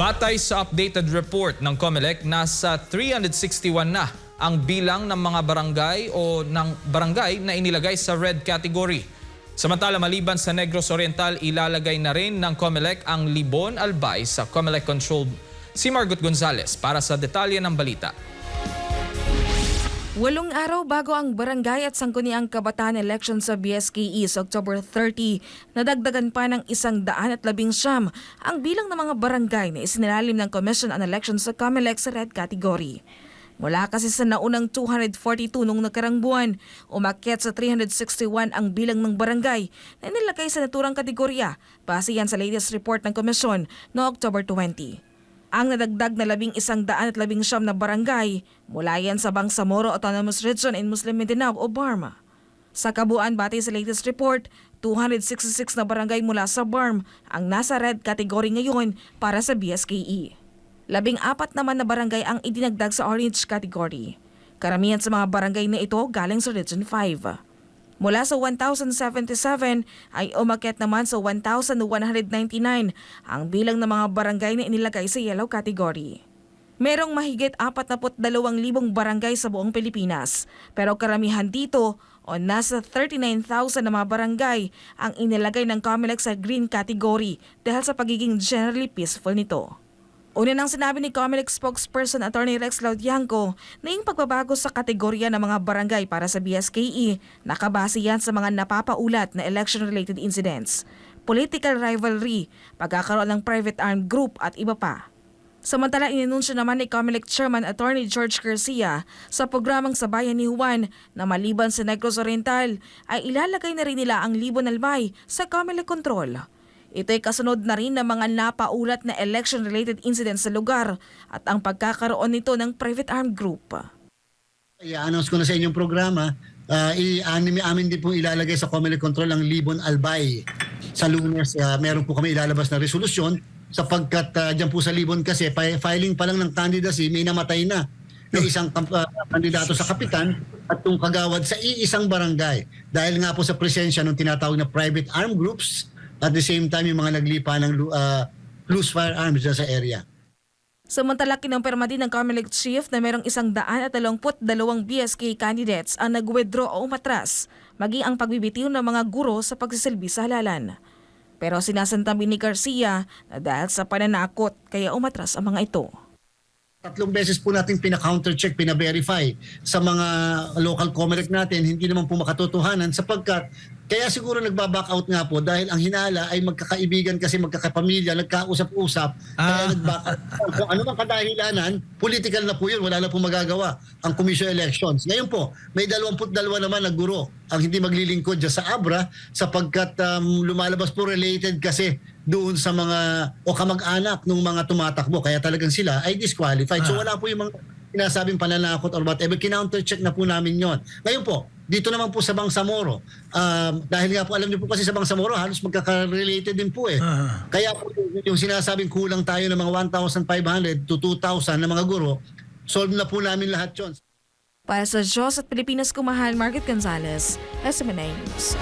Batay sa updated report ng COMELEC, nasa 361 na ang bilang ng mga barangay o ng barangay na inilagay sa red category. Samantala maliban sa Negros Oriental, ilalagay na rin ng COMELEC ang Libon Albay sa COMELEC controlled si Margot Gonzales para sa detalye ng balita. Walong araw bago ang barangay at sangguniang kabataan election sa BSKE sa October 30, nadagdagan pa ng isang daan at labing siyam ang bilang ng mga barangay na isinilalim ng Commission on Elections sa COMELEC sa red category. Mula kasi sa naunang 242 noong nakarang buwan, umakyat sa 361 ang bilang ng barangay na nilagay sa naturang kategorya base yan sa latest report ng komisyon noong October 20. Ang nadagdag na labing isang daan at labing siyam na barangay mula yan sa Bangsamoro Autonomous Region in Muslim Mindanao o BARMA. Sa kabuuan batay sa latest report, 266 na barangay mula sa BARM ang nasa red category ngayon para sa BSKE. Labing apat naman na barangay ang idinagdag sa orange category. Karamihan sa mga barangay na ito galing sa Region 5. Mula sa 1,077 ay umakyat naman sa 1,199 ang bilang ng mga barangay na inilagay sa yellow category. Merong mahigit 42,000 barangay sa buong Pilipinas, pero karamihan dito o nasa 39,000 na mga barangay ang inilagay ng COMELEC sa green category dahil sa pagiging generally peaceful nito. Una nang sinabi ni COMELEC spokesperson Attorney Rex Laudianco na yung pagbabago sa kategorya ng mga barangay para sa BSKE nakabase yan sa mga napapaulat na election-related incidents, political rivalry, pagkakaroon ng private armed group at iba pa. Samantala, ininunsyo naman ni COMELEC Chairman Attorney George Garcia sa programang Sabayan ni Juan na maliban sa Negros Oriental ay ilalagay na rin nila ang Libon Albay sa COMELEC control. Ito'y kasunod na rin ng mga napaulat na election-related incidents sa lugar at ang pagkakaroon nito ng private armed group. I-announce ko na sa inyong programa, uh, i-anim amin din pong ilalagay sa Comelec Control ang Libon Albay. Sa lunes, uh, meron po kami ilalabas na resolusyon sapagkat uh, dyan po sa Libon kasi fi- filing pa lang ng candidacy, may namatay na na isang uh, kandidato sa kapitan at yung kagawad sa iisang barangay. Dahil nga po sa presensya ng tinatawag na private armed groups at the same time yung mga naglipa ng uh, loose firearms sa area. Samantala, kinumpirma din ng COMELEC chief na merong isang daan at dalawangput dalawang BSK candidates ang nag-withdraw o umatras, maging ang pagbibitiw ng mga guro sa pagsisilbi sa halalan. Pero sinasantabi ni Garcia na dahil sa pananakot kaya umatras ang mga ito. Tatlong beses po natin pina-counter-check, pina-verify sa mga local Comelec natin, hindi naman po makatotohanan sapagkat kaya siguro nagba-back out nga po dahil ang hinala ay magkakaibigan kasi magkakapamilya, nagkausap-usap, kaya Ah. nag-back out. Kung ano mang kadahilanan, political na po yun, wala na po magagawa ang Commission Elections. Ngayon po, may 22 naman na guro ang hindi maglilingkod dyan sa ABRA sapagkat um, lumalabas po related kasi doon sa mga o kamag-anak ng mga tumatakbo kaya talagang sila ay disqualified. So Ah. wala po yung mga sinasabing pananakot or whatever. Kinounter-check na po namin yon. Ngayon po, dito naman po sa Bangsamoro, um, dahil nga po alam niyo po kasi sa Bangsamoro halos magkaka-related din po eh. Ah. Kaya po yung- yung sinasabing kulang tayo ng mga 1,500 to 2,000 na mga guro, solve na po namin lahat yon. Para sa Diyos at Pilipinas Kumahal, Margaret Gonzalez, SMNA News.